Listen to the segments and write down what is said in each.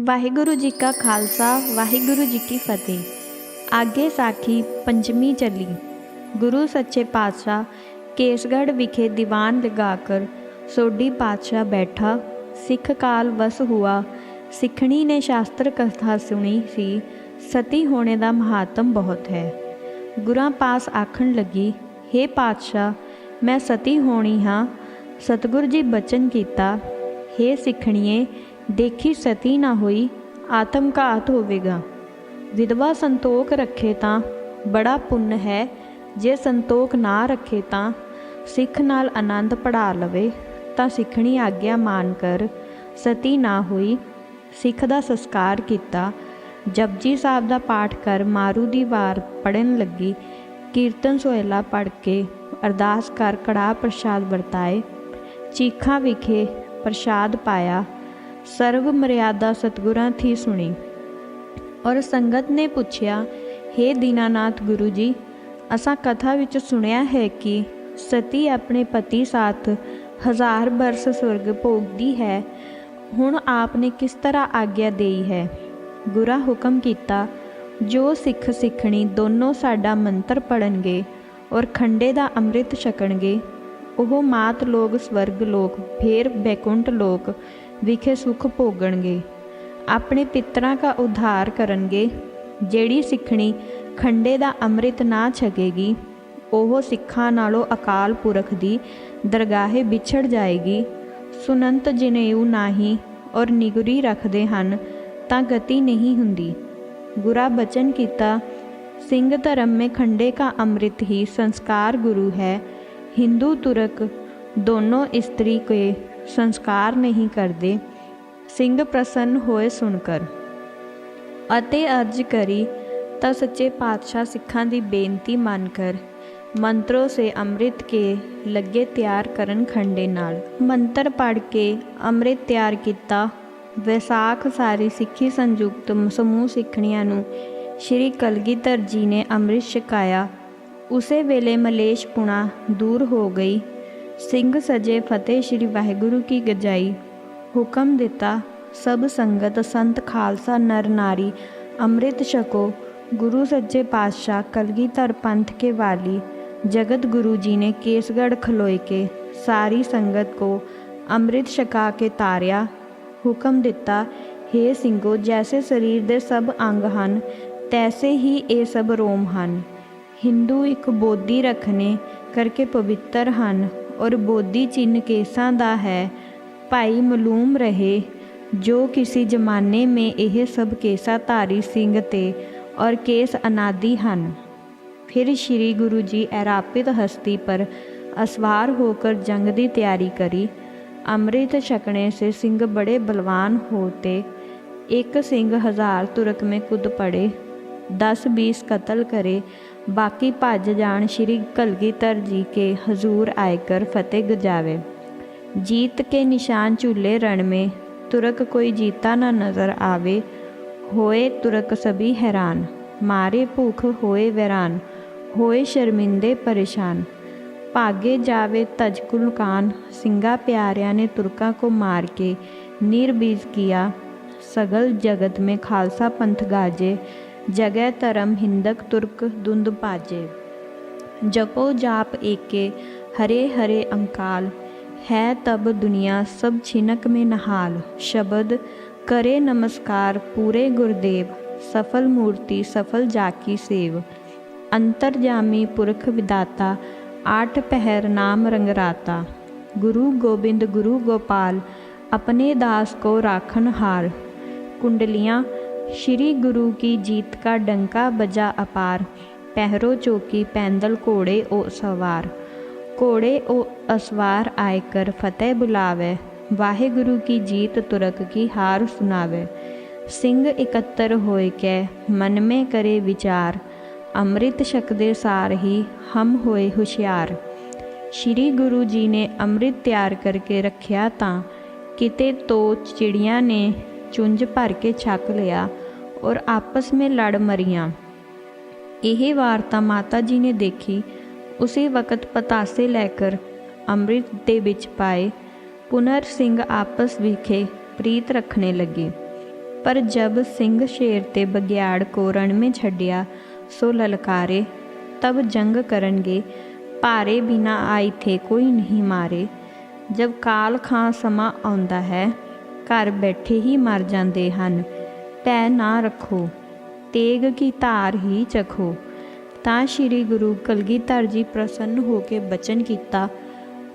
ਵਾਹਿਗੁਰੂ ਜੀ ਕਾ ਖਾਲਸਾ, ਵਾਹਿਗੁਰੂ ਜੀ ਕੀ ਫਤਿਹ। ਆਗੇ ਸਾਖੀ ਪੰਜਵੀਂ ਚੱਲੀ। ਗੁਰੂ ਸੱਚੇ ਪਾਤਸ਼ਾਹ ਕੇਸਗੜ ਵਿਖੇ ਦੀਵਾਨ ਲਗਾਕਰ ਸੋਢੀ ਪਾਤਸ਼ਾਹ ਬੈਠਾ, ਸਿੱਖ ਕਾਲ ਵਸ ਹੁਆ। ਸਿੱਖਣੀ ਨੇ ਸ਼ਾਸਤਰ ਕਥਾ ਸੁਣੀ ਸੀ, ਸਤੀ ਹੋਣੇ ਦਾ ਮਹਾਤਮ ਬਹੁਤ ਹੈ। ਗੁਰਾਂ ਪਾਸ ਆਖਣ ਲੱਗੀ हे ਪਾਤਸ਼ਾਹ, ਮੈਂ ਸਤੀ ਹੋਣੀ ਹਾਂ, ਸਤਗੁਰ ਜੀ ਬਚਨ ਕੀਤਾ। हे ਸਿੱਖਣੀਏ ਦੇਖੀ ਸਤੀ ਨਾ ਹੋਈ ਆਤਮ ਘਾਤ ਹੋਵੇਗਾ। ਵਿਧਵਾ ਸੰਤੋਖ ਰੱਖੇ ਤਾਂ ਬੜਾ ਪੁੰਨ ਹੈ, ਜੇ ਸੰਤੋਖ ਨਾ ਰੱਖੇ ਤਾਂ ਸਿੱਖ ਨਾਲ ਆਨੰਦ ਪੜਾ ਲਵੇ। ਤਾਂ ਸਿੱਖਣੀ ਆਗਿਆ ਮਾਨ ਕਰ, ਸਤੀ ਨਾ ਹੋਈ, ਸਿੱਖ ਦਾ ਸੰਸਕਾਰ ਕੀਤਾ। ਜਪਜੀ ਸਾਹਿਬ ਦਾ ਪਾਠ ਕਰ ਮਾਰੂ ਦੀ ਵਾਰ ਪੜਨ ਲੱਗੀ। ਕੀਰਤਨ ਸੋਹਿਲਾ ਪੜ ਕੇ ਅਰਦਾਸ ਕਰ ਕੜਾ ਪ੍ਰਸ਼ਾਦ ਵਰਤਾਏ। ਚੀਖਾਂ ਵਿਖੇ ਪ੍ਰਸ਼ਾਦ ਪਾਇਆ। ਸਰਵ ਮਰਿਆਦਾ ਸਤਗੁਰਾਂ ਥੀ ਸੁਣੀ। ਔਰ ਸੰਗਤ ਨੇ ਪੁੱਛਿਆ हे ਦੀਨਾਨਾਥ ਗੁਰੂ ਜੀ, ਅਸਾਂ ਕਥਾ ਵਿੱਚ ਸੁਣਿਆ ਹੈ ਕਿ ਸਤੀ ਆਪਣੇ ਪਤੀ ਸਾਥ ਹਜ਼ਾਰ ਬਰਸ ਸਵਰਗ ਭੋਗਦੀ ਹੈ, ਹੁਣ ਆਪ ਨੇ ਕਿਸ ਤਰ੍ਹਾਂ ਆਗਿਆ ਦੇਈ ਹੈ? ਗੁਰਾ ਹੁਕਮ ਕੀਤਾ, ਜੋ ਸਿੱਖ ਸਿੱਖਣੀ ਦੋਨੋਂ ਸਾਡਾ ਮੰਤਰ ਪੜਨਗੇ ਔਰ ਖੰਡੇ ਦਾ ਅੰਮ੍ਰਿਤ ਛਕਣਗੇ, ਉਹ ਮਾਤ ਲੋਕ ਸਵਰਗ ਲੋਕ, ਫੇਰ ਬੈਕੁੰਠ ਲੋਕ ਵਿਖੇ ਸੁਖ ਭੋਗਣਗੇ। ਆਪਣੇ ਪਿਤਰਾਂ ਦਾ ਉਧਾਰ ਕਰਨਗੇ। ਜਿਹੜੀ ਸਿੱਖਣੀ ਖੰਡੇ ਦਾ ਅੰਮ੍ਰਿਤ ਨਾ ਛਕੇਗੀ, ਉਹ ਸਿੱਖਾਂ ਨਾਲੋਂ ਅਕਾਲ ਪੁਰਖ ਦੀ ਦਰਗਾਹੇ ਵਿਛੜ ਜਾਏਗੀ। ਸੁਨੰਤ ਜਨੇਊ ਨਾਹੀ ਔਰ ਨਿਗਰੀ ਰੱਖਦੇ ਹਨ, ਤਾਂ ਗਤੀ ਨਹੀਂ ਹੁੰਦੀ। ਗੁਰਾ ਬਚਨ ਕੀਤਾ, ਸਿੰਘ ਧਰਮ ਮੇ ਖੰਡੇ ਕਾ ਅੰਮ੍ਰਿਤ ਹੀ ਸੰਸਕਾਰ ਗੁਰੂ ਹੈ। ਹਿੰਦੂ ਤੁਰਕ ਦੋਨੋਂ ਇਸਤਰੀ ਕੇ ਸੰਸਕਾਰ ਨਹੀਂ ਕਰਦੇ, ਸਿੰਘ ਪ੍ਰਸੰਨ ਹੋਏ ਸੁਣਕਰ। ਅਤੇ ਅਰਜ ਕਰੀ, ਤਾਂ ਸੱਚੇ ਪਾਤਸ਼ਾਹ ਸਿੱਖਾਂ ਦੀ ਬੇਨਤੀ ਮੰਨ ਕਰ ਮੰਤਰੋ ਸੇ ਅੰਮ੍ਰਿਤ ਕੇ ਲੱਗੇ ਤਿਆਰ ਕਰਨ ਖੰਡੇ ਨਾਲ। ਮੰਤਰ ਪੜ ਕੇ ਅੰਮ੍ਰਿਤ ਤਿਆਰ ਕੀਤਾ, ਵਿਸਾਖ ਸਾਰੀ ਸਿੱਖੀ ਸੰਯੁਕਤ ਸਮੂਹ ਸਿੱਖਣੀਆਂ ਨੂੰ ਸ਼੍ਰੀ ਕਲਗੀਧਰ ਜੀ ਨੇ ਅੰਮ੍ਰਿਤ ਛਕਾਇਆ। ਉਸੇ ਵੇਲੇ ਮਲੇਸ਼ ਪੁਣਾ ਦੂਰ ਹੋ ਗਈ। ਸਿੰਘ ਸਜੇ ਫਤਿਹ ਸ਼੍ਰੀ ਵਾਹਿਗੁਰੂ ਕੀ ਗਜਾਈ ਹੁਕਮ ਦਿੱਤਾ ਸਭ ਸੰਗਤ ਸੰਤ ਖਾਲਸਾ ਨਰ ਨਾਰੀ ਅੰਮ੍ਰਿਤ ਛਕੋ ਗੁਰੂ ਸੱਚੇ ਪਾਤਸ਼ਾਹ ਕਲਗੀਧਰ ਪੰਥ ਕੇ ਵਾਲੀ जगत गुरु जी ने केसगढ़ खलोए के सारी संगत को ਅੰਮ੍ਰਿਤ ਛਕਾ ਕੇ ਤਾਰਿਆ ਹੁਕਮ ਦਿੱਤਾ हे ਸਿੰਘੋ ਜੈਸੇ ਸਰੀਰ ਦੇ ਸਭ ਅੰਗ ਹਨ ਤੈਸੇ ਹੀ ਇਹ ਸਭ ਰੋਮ ਹਨ ਹਿੰਦੂ ਇੱਕ ਬੋਧੀ ਰੱਖਣੇ ਕਰਕੇ ਪਵਿੱਤਰ ਹਨ ਔਰ ਬੋਧੀ ਚਿੰਨ ਕੇਸਾਂ ਦਾ ਹੈ ਭਾਈ ਮਲੂਮ ਰਹੇ ਜੋ ਕਿਸੇ ਜ਼ਮਾਨੇ ਮੇ ਇਹ ਸਭ ਕੇਸਾ ਧਾਰੀ ਸਿੰਘ ਤੇ ਔਰ ਕੇਸ ਅਨਾਦੀ ਹਨ फिर श्री गुरु जी ऐरापित हस्ती पर असवार होकर जंग की तैयारी करी अमृत छकने से सिंह बड़े बलवान होते एक सिंह हजार तुरक में कूद पड़े दस बीस कत्ल करे ਬਾਕੀ ਭੱਜ ਜਾਣ ਸ਼੍ਰੀ ਕਲਗੀਧਰ ਜੀ ਕੇ ਹਜ਼ੂਰ ਆਇਕਰ ਫਤਿਹ ਗਜਾਵੇ। ਜੀਤ ਕੇ ਨਿਸ਼ਾਨ ਝੂਲੇ ਰਣ ਮੇ ਤੁਰਕ ਕੋਈ ਜੀਤਾ ਨਾ ਨਜ਼ਰ ਆਵੇ, ਹੋਏ ਤੁਰਕ ਸਭੀ ਹੈਰਾਨ, ਮਾਰੇ ਭੁੱਖ ਹੋਏ ਵੈਰਾਨ, ਹੋਏ ਸ਼ਰਮਿੰਦੇ ਪਰੇਸ਼ਾਨ। ਭਾਗੇ ਜਾਵੇ ਤਜ ਕੁਲਕਾਨ ਸਿੰਘਾ ਪਿਆਰਿਆਂ ਨੇ ਤੁਰਕਾਂ ਕੋ ਮਾਰ ਕੇ, ਨਿਰਬੀਜ ਕੀਆ, ਸਗਲ ਜਗਤ ਮੇ ਖਾਲਸਾ ਪੰਥ ਗਾਜੇ ਜਗੈ ਧਰਮ ਹਿੰਦਕ ਤੁਰਕ ਦੁੰਦ ਪਾਜੇ ਜਪੋ ਜਾਪ ਏਕੇ, ਹਰੇ ਹਰੇ ਅੰਕਾਲ, ਹੈ ਤਬ ਦੁਨੀਆ ਸਬ ਛਿਨਕ ਮੇ ਨਹਾਲ, ਸ਼ਬਦ, ਕਰੇ ਨਮਸਕਾਰ ਪੂਰੇ ਗੁਰਦੇਵ, ਸਫਲ ਮੂਰਤੀ ਸਫਲ ਜਾਕੀ ਸੇਵ। ਅੰਤਰ ਜਾਮੀ ਪੁਰਖ ਵਿਦਾਤਾ, ਆਠ ਪਹਿਰ ਨਾਮ ਰੰਗਰਾਤਾ। ਗੁਰੂ ਗੋਬਿੰਦ ਗੁਰੂ ਗੋਪਾਲ, ਆਪਣੇ ਦਾਸ ਕੋ ਰਾਖਣ ਹਾਰ। ਕੁੰਡਲੀਆਂ श्री गुरु की जीत का डंका बजा अपार पहरो चौकी पैंदल घोड़े ओ सवार घोड़े ओ असवार आयकर फतेह बुलावे वाहे गुरु की जीत तुरक की हार सुनावे सिंह इकत्तर होए कै मन में करे विचार ਅੰਮ੍ਰਿਤ ਛਕਦੇ ਸਾਰ ਹੀ ਹਮ ਹੋਏ ਹੁਸ਼ਿਆਰ ਸ਼੍ਰੀ ਗੁਰੂ ਜੀ ਨੇ ਅੰਮ੍ਰਿਤ ਤਿਆਰ ਕਰਕੇ ਰੱਖਿਆ ਤਾਂ ਕਿਤੇ ਤੋ ਚਿੜੀਆਂ ਨੇ ਚੁੰਝ ਭਰ ਕੇ ਛਕ ਲਿਆ ਔਰ ਆਪਸ ਵਿੱਚ ਲੜ ਮਰੀਆਂ। ਇਹ ਵਾਰਤਾ ਮਾਤਾ ਜੀ ਨੇ ਦੇਖੀ, ਉਸੇ ਵਕਤ ਪਤਾਸੇ ਲੈ ਕਰ ਅੰਮ੍ਰਿਤ ਦੇ ਵਿੱਚ ਪਾਏ, ਪੁਨਰ ਸਿੰਘ ਆਪਸ ਵਿਖੇ ਪ੍ਰੀਤ ਰੱਖਣੇ ਲੱਗੇ। ਪਰ ਜਬ ਸਿੰਘ ਸ਼ੇਰ ਤੇ ਬਗਿਆੜ ਕੋ ਰਣ में ਛੱਡਿਆ, ਸੋ ਲਲਕਾਰੇ, ਤਬ ਜੰਗ ਕਰਨਗੇ, ਭਾਰੇ ਬਿਨਾ ਆਈ ਥੇ ਕੋਈ ਨਹੀਂ ਮਾਰੇ। ਜਬ ਕਾਲ ਖਾਂ ਸਮਾਂ ਆਉਂਦਾ ਹੈ, ਘਰ ਬੈਠੇ ਹੀ ਮਰ ਜਾਂਦੇ ਹਨ। ਭੈ ਨਾ ਰੱਖੋ ਤੇਗ ਕੀ ਧਾਰ ਹੀ ਚਖੋ ਤਾਂ ਸ੍ਰੀ ਗੁਰੂ ਕਲਗੀਧਰ ਜੀ ਪ੍ਰਸੰਨ ਹੋ ਕੇ ਬਚਨ ਕੀਤਾ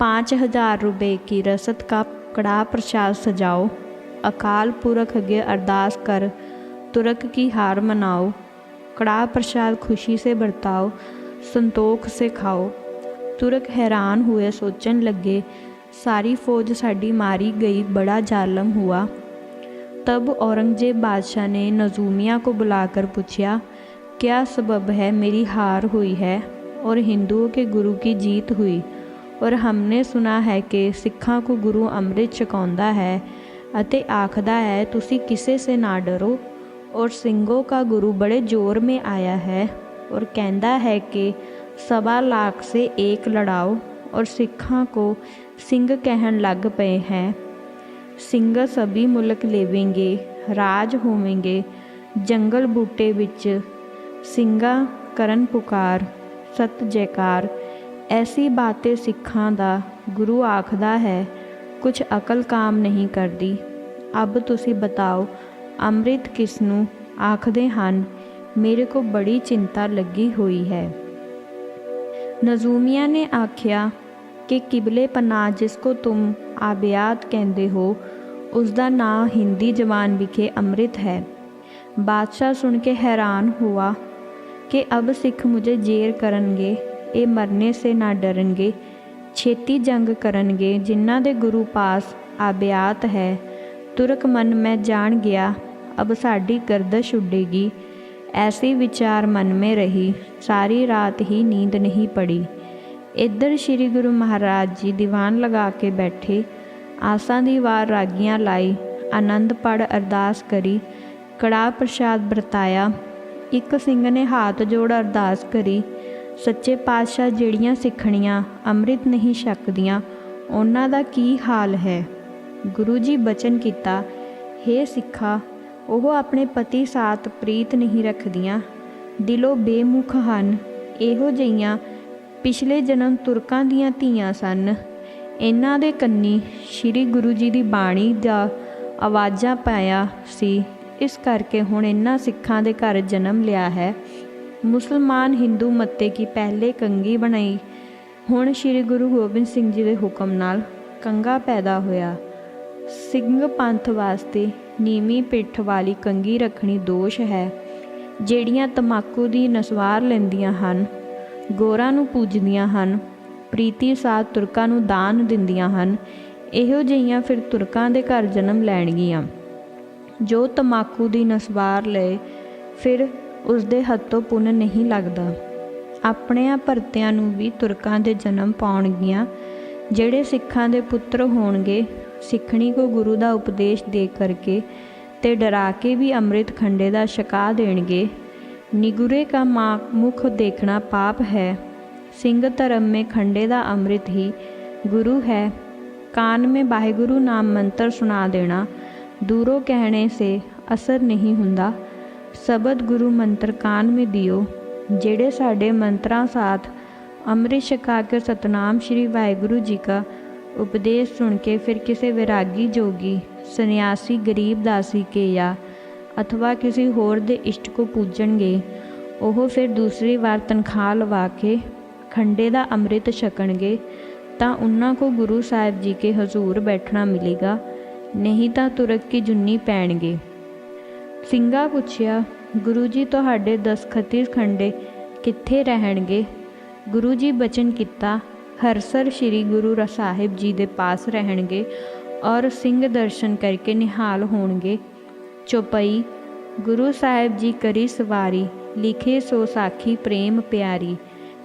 5000 ਰੁਪਏ की रसद का कड़ा प्रसाद सजाओ अकाल पुरख अगे अरदास कर तुरक की हार मनाओ कड़ा प्रसाद खुशी से बरताओ संतोख से खाओ तुरक हैरान हुए सोचन लगे सारी फौज साड़ी मारी गई बड़ा जालम हुआ तब औरंगजेब बादशाह ने नजूमिया को बुलाकर पूछा क्या सबब है मेरी हार हुई है और हिंदुओं के गुरु की जीत हुई ਔਰ ਹਮਨੇ ਸੁਨਾ ਹੈ ਕਿ ਸਿੱਖਾਂ ਕੋ ਗੁਰੂ ਅੰਮ੍ਰਿਤ ਛਕਾਉਂਦਾ ਹੈ ਅਤੇ ਆਖਦਾ ਹੈ ਤੁਸੀਂ ਕਿਸੇ ਸੇ ਨਾ ਡਰੋ ਔਰ ਸਿੰਘੋ ਕਾ ਗੁਰੂ ਬੜੇ ਜ਼ੋਰ ਮੇ ਆਇਆ ਹੈ ਔਰ ਕਹਿੰਦਾ ਹੈ ਕਿ ਸਵਾ ਲੱਖ ਸੇ ਏਕ ਲੜਾਓ ਔਰ ਸਿੱਖਾਂ ਕੋ ਸਿੰਘ ਕਹਿਣ ਲੱਗ ਪਏ ਹੈ ਸਿੰਘ ਸਭੀ ਮੁਲਕ ਲੇਵੇਂਗੇ, ਰਾਜ ਹੋਵੇਂਗੇ, ਜੰਗਲ ਬੂਟੇ ਵਿੱਚ ਸਿੰਘਾ ਕਰਨ ਪੁਕਾਰ, ਸਤ ਜੈਕਾਰ, ਐਸੀ ਬਾतें ਸਿੱਖਾਂ ਦਾ ਗੁਰੂ ਆਖਦਾ ਹੈ ਕੁਝ ਅਕਲ ਕਾਮ ਨਹੀਂ ਕਰਦੀ। ਅਬ ਤੁਸੀਂ ਬਤਾਓ, ਅੰਮ੍ਰਿਤ ਕਿਸ ਨੂੰ ਆਖਦੇ ਹਨ? ਮੇਰੇ ਕੋ ਬੜੀ ਚਿੰਤਾ ਲੱਗੀ ਹੋਈ ਹੈ। ਨਜ਼ੂਮੀਆ ਨੇ ਆਖਿਆ ਕਿ ਕਿਬਲੇ ਪਨਾਹ ਜਿਸ ਕੋ ਤੁਮ ਆਬਿਆਤ ਕਹਿੰਦੇ ਹੋ ਉਸ ਦਾ ਨਾਂ ਹਿੰਦੀ ਜਵਾਨ ਵਿਖੇ ਅੰਮ੍ਰਿਤ ਹੈ। ਬਾਦਸ਼ਾਹ ਸੁਣ ਕੇ ਹੈਰਾਨ ਹੁਆ ਕਿ ਅਬ ਸਿੱਖ ਮੁਝੇ ਜੇਰ ਕਰਨਗੇ, ਇਹ ਮਰਨੇ ਸੇ ਨਾ ਡਰਨਗੇ, ਛੇਤੀ ਜੰਗ ਕਰਨਗੇ, ਜਿਨ੍ਹਾਂ ਦੇ ਗੁਰੂ ਪਾਸ ਆਬਿਆਤ ਹੈ। ਤੁਰਕ ਮਨ ਮੈਂ ਜਾਣ ਗਿਆ, ਅਬ ਸਾਡੀ ਗਰਦਸ਼ ਉੱਡੇਗੀ। ਐਸੀ ਵਿਚਾਰ ਮਨ ਮੇ ਰਹੀ, ਸਾਰੀ ਰਾਤ ਹੀ ਨੀਂਦ ਨਹੀਂ ਪੜੀ। ਇੱਧਰ ਸ੍ਰੀ ਗੁਰੂ ਮਹਾਰਾਜ ਜੀ ਦੀਵਾਨ ਲਗਾ ਕੇ ਬੈਠੇ, ਆਸਾਂ ਦੀ ਵਾਰ ਰਾਗੀਆਂ ਲਾਈ, ਆਨੰਦ ਪੜ ਅਰਦਾਸ ਕਰੀ, ਕੜਾ ਪ੍ਰਸ਼ਾਦ ਵਰਤਾਇਆ। ਇੱਕ ਸਿੰਘ ਨੇ ਹੱਥ ਜੋੜ ਅਰਦਾਸ ਕਰੀ, ਸੱਚੇ ਪਾਤਸ਼ਾਹ ਜਿਹੜੀਆਂ ਸਿੱਖਣੀਆਂ ਅੰਮ੍ਰਿਤ ਨਹੀਂ ਛਕਦੀਆਂ, ਉਹਨਾਂ ਦਾ ਕੀ ਹਾਲ ਹੈ? ਗੁਰੂ ਜੀ ਬਚਨ ਕੀਤਾ हे ਸਿੱਖਾ, ਉਹ ਆਪਣੇ ਪਤੀ ਸਾਥ ਪ੍ਰੀਤ ਨਹੀਂ ਰੱਖਦੀਆਂ, ਦਿਲੋਂ ਬੇਮੁਖ ਹਨ, ਇਹੋ ਜਿਹੀਆਂ ਪਿਛਲੇ ਜਨਮ ਤੁਰਕਾਂ ਦੀਆਂ ਧੀਆਂ ਸਨ। ਇਹਨਾਂ ਦੇ ਕੰਨੀ ਸ੍ਰੀ ਗੁਰੂ ਜੀ ਦੀ ਬਾਣੀ ਦਾ ਆਵਾਜ਼ਾਂ ਪਾਇਆ ਸੀ। ਇਸ ਕਰਕੇ ਹੁਣ ਇਹਨਾਂ ਸਿੱਖਾਂ ਦੇ ਘਰ ਜਨਮ ਲਿਆ ਹੈ। ਮੁਸਲਮਾਨ ਹਿੰਦੂ ਮੱਤੇ ਕੀ ਪਹਿਲੇ ਕੰਗੀ ਬਣਾਈ। ਹੁਣ ਸ੍ਰੀ ਗੁਰੂ ਗੋਬਿੰਦ ਸਿੰਘ ਜੀ ਦੇ ਹੁਕਮ ਨਾਲ ਕੰਗਾ ਪੈਦਾ ਹੋਇਆ। ਸਿੰਘ ਪੰਥ ਵਾਸਤੇ ਨੀਵੀਂ ਪਿੱਠ ਵਾਲੀ ਕੰਗੀ ਰੱਖਣੀ ਦੋਸ਼ ਹੈ। ਜਿਹੜੀਆਂ ਤਮਾਕੂ ਦੀ ਨਸਵਾਰ ਲੈਂਦੀਆਂ ਹਨ ਗੋਰਾਂ ਨੂੰ ਪੂਜਦੀਆਂ ਹਨ, ਪ੍ਰੀਤੀ ਸਾਥ ਤੁਰਕਾਂ ਨੂੰ ਦਾਨ ਦਿੰਦੀਆਂ ਹਨ, ਇਹੋ ਜਿਹੀਆਂ ਫਿਰ ਤੁਰਕਾਂ ਦੇ ਘਰ ਜਨਮ ਲੈਣਗੀਆਂ। ਜੋ ਤਮਾਕੂ ਦੀ ਨਸਵਾਰ ਲਏ, ਫਿਰ ਉਸ ਦੇ ਹੱਥੋਂ ਪੁੰਨ ਨਹੀਂ ਲੱਗਦਾ। ਆਪਣਿਆਂ ਭਰਤਿਆਂ ਨੂੰ ਵੀ ਤੁਰਕਾਂ ਦੇ ਜਨਮ ਪਾਉਣਗੀਆਂ, ਜਿਹੜੇ ਸਿੱਖਾਂ ਦੇ ਪੁੱਤਰ ਹੋਣਗੇ, ਸਿੱਖਣੀ ਕੋ ਗੁਰੂ ਦਾ ਉਪਦੇਸ਼ ਦੇ ਕਰਕੇ ਤੇ ਡਰਾ ਕੇ ਵੀ ਅੰਮ੍ਰਿਤ ਖੰਡੇ ਦਾ ਛਕਾ ਦੇਣਗੇ ਨਿਗੁਰੇ ਕਾ ਮਾਂ ਮੁਖ ਦੇਖਣਾ ਪਾਪ ਹੈ ਸਿੰਘ ਧਰਮ में खंडे ਦਾ ਅੰਮ੍ਰਿਤ ਹੀ ਗੁਰੂ ਹੈ ਕਾਨ में ਵਾਹਿਗੁਰੂ ਨਾਮ ਮੰਤਰ ਸੁਣਾ ਦੇਣਾ ਦੂਰੋਂ ਕਹਿਣੇ ਸੇ ਅਸਰ ਨਹੀਂ ਹੁੰਦਾ ਸਬਦ ਗੁਰੂ ਮੰਤਰ ਕਾਨ ਮੇ ਦਿਓ ਜਿਹੜੇ ਸਾਡੇ ਮੰਤਰਾਂ ਸਾਥ ਅੰਮ੍ਰਿਤ ਛਕਾ ਕੇ ਸਤਨਾਮ ਸ਼੍ਰੀ ਵਾਹਿਗੁਰੂ ਜੀ ਕਾ ਉਪਦੇਸ਼ ਸੁਣ ਕੇ ਫਿਰ ਕਿਸੇ ਵਿਰਾਗੀ ਜੋਗੀ ਸੰਨਿਆਸੀ ਗਰੀਬ ਦਾਸੀ ਕੇ ਜਾਂ ਅਥਵਾ ਕਿਸੇ ਹੋਰ ਦੇ ਇਸ਼ਟ ਕੋ ਪੂਜਣਗੇ, ਉਹ ਫਿਰ ਦੂਸਰੀ ਵਾਰ ਤਨਖਾਹ ਲਵਾ ਕੇ ਖੰਡੇ ਦਾ ਅੰਮ੍ਰਿਤ ਛਕਣਗੇ, ਤਾਂ ਉਹਨਾਂ ਕੋ ਗੁਰੂ ਸਾਹਿਬ ਜੀ ਕੇ ਹਜ਼ੂਰ ਬੈਠਣਾ ਮਿਲੇਗਾ, ਨਹੀਂ ਤਾਂ ਤੁਰਕ ਕੀ ਜੁੰਨੀ ਪੈਣਗੇ। ਸਿੰਘਾ ਪੁੱਛਿਆ, ਗੁਰੂ ਜੀ, ਤੁਹਾਡੇ ਦਸਖਤੀ ਖੰਡੇ ਕਿੱਥੇ ਰਹਿਣਗੇ? ਗੁਰੂ ਜੀ ਬਚਨ ਕੀਤਾ ਹਰਸਰ ਸ੍ਰੀ ਗੁਰੂ ਸਾਹਿਬ ਜੀ ਦੇ ਪਾਸ ਰਹਿਣਗੇ ਔਰ ਸਿੰਘ ਦਰਸ਼ਨ ਕਰਕੇ ਨਿਹਾਲ ਹੋਣਗੇ। ਚੌਪਈ ਗੁਰੂ ਸਾਹਿਬ ਜੀ ਕਰੀ ਸਵਾਰੀ, ਲਿਖੇ ਸੋ ਸਾਖੀ ਪ੍ਰੇਮ ਪਿਆਰੀ।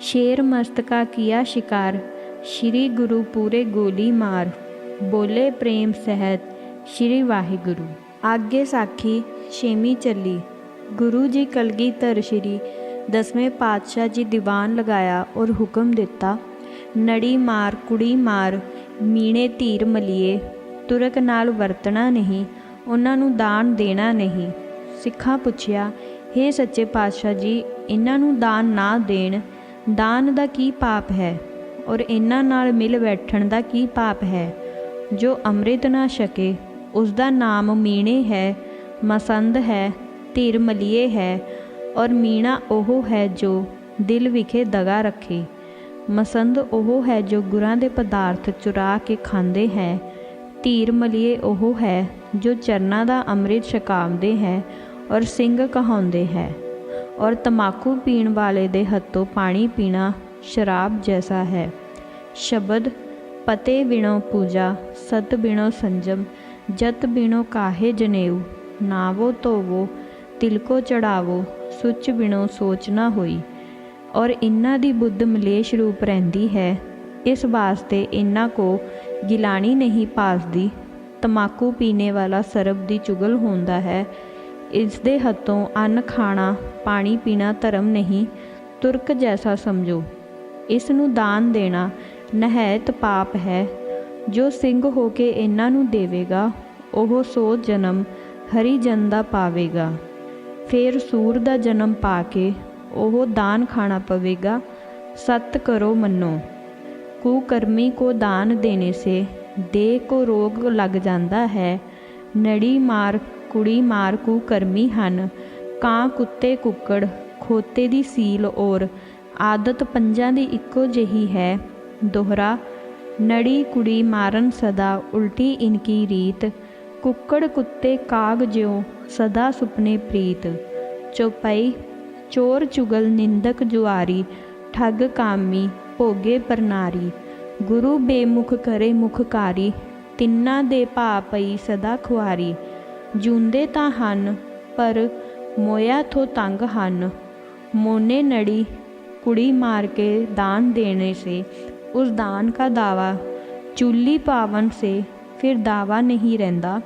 ਸ਼ੇਰ ਮਸਤਕਾ ਕੀਆ ਸ਼ਿਕਾਰ, ਸ਼੍ਰੀ ਗੁਰੂ ਪੂਰੇ ਗੋਲੀ ਮਾਰ। ਬੋਲੇ ਪ੍ਰੇਮ ਸਹਿਤ, ਸ਼੍ਰੀ ਵਾਹਿਗੁਰੂ। ਆਗੇ ਸਾਖੀ ਛੇਵੀਂ ਚੱਲੀ। ਗੁਰੂ ਜੀ ਕਲਗੀਧਰ ਸ਼੍ਰੀ, ਦਸਵੇਂ ਪਾਤਸ਼ਾਹ ਜੀ ਦੀਵਾਨ ਲਗਾਇਆ ਔਰ ਹੁਕਮ ਦਿੱਤਾ, ਨੜੀ ਮਾਰ ਕੁੜੀ ਮਾਰ, ਮੀਣੇ ਧੀਰ ਮਲੀਏ, ਤੁਰਕ ਨਾਲ ਵਰਤਣਾ ਨਹੀਂ ਉਹਨਾਂ ਨੂੰ ਦਾਨ ਦੇਣਾ ਨਹੀਂ। ਸਿੱਖਾਂ ਪੁੱਛਿਆ, ਹੇ ਸੱਚੇ ਪਾਤਸ਼ਾਹ ਜੀ, ਇਹਨਾਂ ਨੂੰ ਦਾਨ ਨਾ ਦੇਣ, ਦਾਨ ਦਾ ਕੀ ਪਾਪ ਹੈ? ਔਰ ਇਹਨਾਂ ਨਾਲ ਮਿਲ ਬੈਠਣ ਦਾ ਕੀ ਪਾਪ ਹੈ? ਜੋ ਅੰਮ੍ਰਿਤ ਨਾ ਛਕੇ, ਉਸ ਦਾ ਨਾਮ ਮੀਣੇ ਹੈ, ਮਸੰਦ ਹੈ ਧੀਰ ਮਲੀਏ ਹੈ, ਔਰ ਮੀਣਾ ਉਹ ਹੈ ਜੋ ਦਿਲ ਵਿਖੇ ਦਗਾ ਰੱਖੇ। ਮਸੰਦ ਉਹ ਹੈ ਜੋ ਗੁਰਾਂ ਦੇ ਪਦਾਰਥ ਚੁਰਾ ਕੇ ਖਾਂਦੇ ਹੈ ਧੀਰ ਮਲੀਏ ਉਹ ਹੈ, ਜੋ ਚਰਨਾਂ ਦਾ ਅੰਮ੍ਰਿਤ ਛਕਾਉਂਦੇ ਹੈ ਔਰ ਸਿੰਘ ਕਹਾਉਂਦੇ ਹੈ। ਔਰ ਤਮਾਕੂ ਪੀਣ ਵਾਲੇ ਦੇ ਹੱਥੋਂ ਪਾਣੀ ਪੀਣਾ ਸ਼ਰਾਬ ਜੈਸਾ ਹੈ। ਸ਼ਬਦ, ਪਤੇ ਬਿਨੋ ਪੂਜਾ, ਸਤ ਬਿਨੋ ਸੰਜਮ, ਜਤ ਬਿਨੋ ਕਾਹੇ ਜਨੇਊ, ਨਾਵੋ ਧੋਵੋ, ਤਿਲਕੋ ਚੜਾਵੋ, ਸੁਚ ਬਿਨੋ ਸੋਚ ਨਾ ਹੋਈ। ਔਰ ਇਨ੍ਹਾਂ ਦੀ ਬੁੱਧ ਮਲੇਸ਼ ਰੂਪ ਰਹਿੰਦੀ ਹੈ, ਇਸ ਵਾਸਤੇ ਇਨ੍ਹਾਂ ਕੋ ਗਿਲਾਣੀ ਨਹੀਂ ਪਾਸਦੀ ਤਮਾਕੂ ਪੀਣੇ ਵਾਲਾ ਸਰਬ ਦੀ ਚੁਗਲ ਹੁੰਦਾ ਹੈ। ਇਸ ਦੇ ਹੱਥੋਂ ਅੰਨ ਖਾਣਾ, ਪਾਣੀ ਪੀਣਾ ਧਰਮ ਨਹੀਂ, ਤੁਰਕ ਜੈਸਾ ਸਮਝੋ। ਇਸ ਨੂੰ ਦਾਨ ਦੇਣਾ ਨਹਿਤ ਪਾਪ ਹੈ। ਜੋ ਸਿੰਘ ਹੋ ਕੇ ਇਹਨਾਂ ਨੂੰ ਦੇਵੇਗਾ, ਉਹ ਸੋ ਜਨਮ ਹਰੀ ਜਨ ਦਾ ਪਾਵੇਗਾ। ਫਿਰ ਸੂਰ ਦਾ ਜਨਮ ਪਾ ਕੇ ਉਹ ਦਾਨ ਖਾਣਾ ਪਵੇਗਾ। ਸਤ ਕਰੋ ਮੰਨੋ। ਕੁਕਰਮੀ ਕੋ ਦਾਨ ਦੇਣੇ ਸੇ ਦੇਹ ਕੋ ਰੋਗ ਲੱਗ ਜਾਂਦਾ ਹੈ। ਨੜੀ ਮਾਰ, ਕੁੜੀ ਮਾਰ ਕੁਕਰਮੀ ਹਨ। ਕਾਂ ਕੁੱਤੇ ਕੁੱਕੜ, ਖੋਤੇ ਦੀ ਸੀਲ ਔਰ, ਆਦਤ ਪੰਜਾਂ ਦੀ ਇੱਕੋ ਜਹੀ ਹੈ। ਦੋਹਰਾ, ਨੜੀ ਕੁੜੀ ਮਾਰਨ ਸਦਾ, ਉਲਟੀ ਇਨਕੀ ਰੀਤ। ਕੁੱਕੜ ਕੁੱਤੇ ਕਾਗ ਜਿਉ, ਸਦਾ ਸੁਪਨੇ ਪ੍ਰੀਤ। ਚੋਪਈ, ਚੋਰ ਚੁਗਲ ਨਿੰਦਕ ਜੁਆਰੀ, ਠੱਗ ਕਾਮੀ ਭੋਗੇ ਪਰਨਾਰੀ, ਗੁਰੂ ਬੇਮੁਖ ਕਰੇ ਮੁਖਕਾਰੀ, ਤਿੰਨਾਂ ਦੇ ਭਾ ਪਈ ਸਦਾ ਖੁਆਰੀ। ਜੁੰਦੇ ਤਾਂ ਹਨ, ਪਰ ਮੋਇਆ ਥੋ ਤੰਗ ਹਨ। ਮੋਨੇ ਨੜੀ ਕੁੜੀ ਮਾਰ ਕੇ ਦਾਨ ਦੇਣੇ ਸੇ, ਉਸ ਦਾਨ ਕਾ ਦਾਵਾ, ਚੁੱਲੀ ਪਾਵਨ ਸੇ, ਫਿਰ ਦਾਵਾ ਨਹੀਂ ਰਹਿੰਦਾ।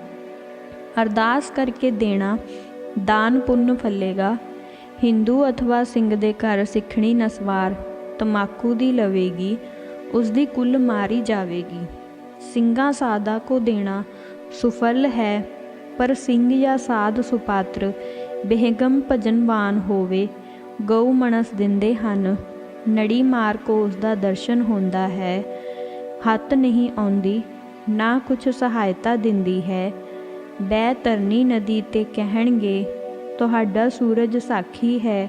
ਅਰਦਾਸ ਕਰਕੇ ਦੇਣਾ, ਦਾਨ ਪੁੰਨ ਫੱਲੇਗਾ। ਹਿੰਦੂ ਅਥਵਾ ਸਿੰਘ ਦੇ ਘਰ ਸਿੱਖਣੀ ਨਸਵਾਰ। ਤਮਾਕੂ ਦੀ ਲਵੇਗੀ ਉਸ ਦੀ ਕੁੱਲ ਮਾਰੀ ਜਾਵੇਗੀ। ਸਿੰਘਾਂ ਸਾਦਾ ਕੋ ਦੇਣਾ ਸੁਫਲ ਹੈ, ਪਰ ਸਿੰਘ ਜਾਂ ਸਾਧ ਸੁਪਾਤਰ ਬੇਹਗਮ ਭਜਨਵਾਨ ਹੋਵੇ, ਗਊ ਮਣਸ ਦਿੰਦੇ ਹਨ। ਨੜੀ ਮਾਰ ਕੋ ਉਸ ਦਾ ਦਰਸ਼ਨ ਹੁੰਦਾ ਹੈ, ਹੱਥ ਨਹੀਂ ਆਉਂਦੀ, ਨਾ ਕੁਛ ਸਹਾਇਤਾ ਦਿੰਦੀ ਹੈ। ਬੈ ਤਰਨੀ ਨਦੀ ਤੇ ਕਹਿਣਗੇ, ਤੁਹਾਡਾ ਸੂਰਜ ਸਾਖੀ ਹੈ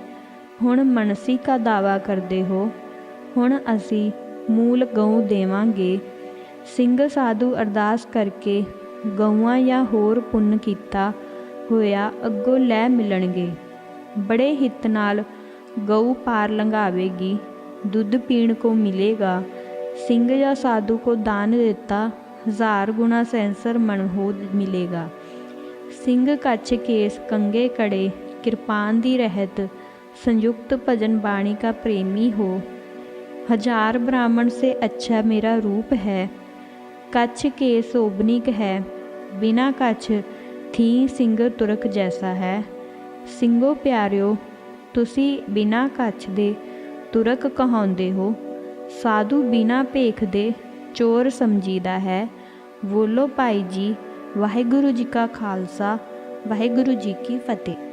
ਹੁਣ ਮਨਸੀ ਕਾ ਦਾਵਾ ਕਰਦੇ ਹੋ, ਹੁਣ ਅਸੀਂ ਮੂਲ ਗਊ ਦੇਵਾਂਗੇ। ਸਿੰਘ ਸਾਧੂ ਅਰਦਾਸ ਕਰਕੇ ਗਊਆਂ ਜਾਂ ਹੋਰ ਪੁੰਨ ਕੀਤਾ ਹੋਇਆ ਅੱਗੋਂ ਲੈ ਮਿਲਣਗੇ। ਬੜੇ ਹਿੱਤ ਨਾਲ ਗਊ ਪਾਰ ਲੰਘਾਵੇਗੀ, ਦੁੱਧ ਪੀਣ ਕੋ ਮਿਲੇਗਾ। ਸਿੰਘ ਜਾਂ ਸਾਧੂ ਕੋ ਦਾਨ ਦਿੱਤਾ, ਹਜ਼ਾਰ ਗੁਣਾ ਸੈਂਸਰ ਮਨ ਹੋ ਮਿਲੇਗਾ। ਸਿੰਘ ਕੱਛ ਕੇਸ ਕੰਗੇ ਕੜੇ, ਕਿਰਪਾਨ ਦੀ ਰਹਿਤ संयुक्त भजन वाणी का प्रेमी हो हजार ब्राह्मण से अच्छा मेरा रूप है कच्छ के सोबनिक है बिना कच्छ थी सिंग तुरक जैसा है ਸਿੰਘੋ ਪਿਆਰਿਓ ਤੁਸੀਂ ਬਿਨਾ ਕੱਛ ਦੇ ਤੁਰਕ ਕਹਾਉਂਦੇ ਹੋ ਸਾਧੂ ਬਿਨਾ ਭੇਖ ਦੇ ਚੋਰ ਸਮਝੀਦਾ ਹੈ ਬੋਲੋ ਭਾਈ ਜੀ ਵਾਹਿਗੁਰੂ ਜੀ ਕਾ ਖਾਲਸਾ ਵਾਹਿਗੁਰੂ ਜੀ ਕੀ ਫਤਿਹ